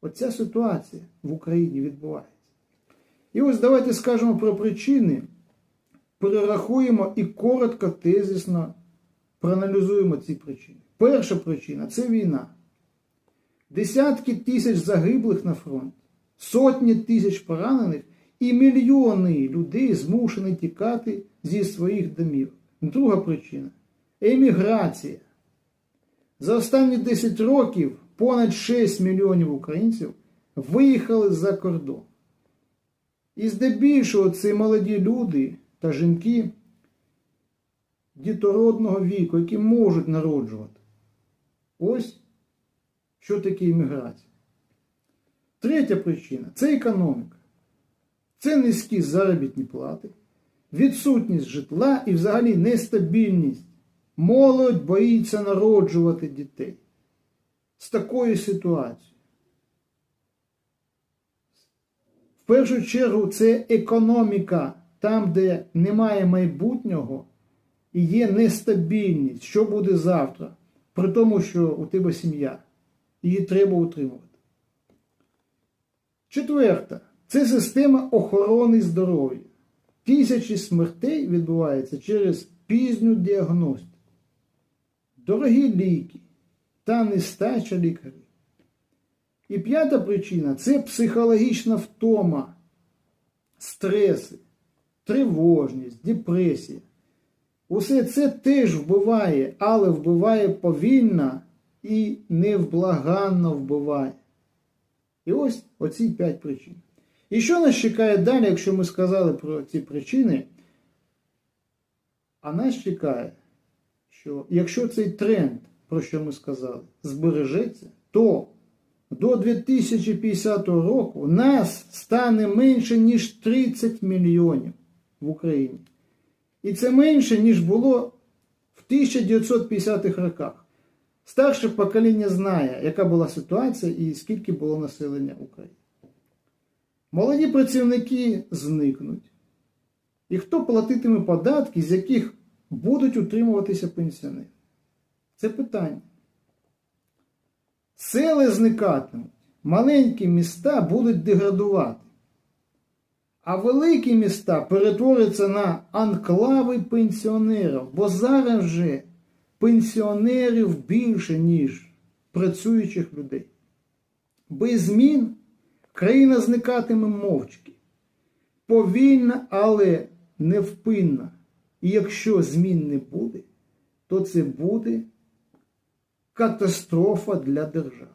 Оця ситуація в Україні відбувається. І ось давайте скажемо про причини, перерахуємо і коротко, тезисно проаналізуємо ці причини. Перша причина це війна. Десятки тисяч загиблих на фронті, сотні тисяч поранених і мільйони людей змушені тікати зі своїх домів. Друга причина еміграція. За останні 10 років понад 6 мільйонів українців виїхали за кордон. І здебільшого це молоді люди та жінки дітородного віку, які можуть народжувати. Ось що таке імміграція. Третя причина це економіка. Це низькі заробітні плати, відсутність житла і взагалі нестабільність. Молодь боїться народжувати дітей. З такою ситуацією. В першу чергу це економіка, там, де немає майбутнього і є нестабільність, що буде завтра, при тому, що у тебе сім'я, її треба утримувати. Четверта це система охорони здоров'я. Тисячі смертей відбуваються через пізню діагностику, дорогі ліки та нестача лікарів. І п'ята причина це психологічна втома, стреси, тривожність, депресія. Усе це теж вбиває, але вбиває повільно і невблаганно вбиває. І ось оці п'ять причин. І що нас чекає далі, якщо ми сказали про ці причини? А нас чекає, що якщо цей тренд, про що ми сказали, збережеться, то до 2050 року нас стане менше, ніж 30 мільйонів в Україні. І це менше, ніж було в 1950-х роках. Старше покоління знає, яка була ситуація і скільки було населення України. Молоді працівники зникнуть. І хто платитиме податки, з яких будуть утримуватися пенсіонери? Це питання. Сели зникатимуть, маленькі міста будуть деградувати, а великі міста перетворяться на анклави пенсіонерів, бо зараз вже пенсіонерів більше, ніж працюючих людей. Без змін країна зникатиме мовчки. Повільно, але невпинно. І якщо змін не буде, то це буде катастрофа для держави.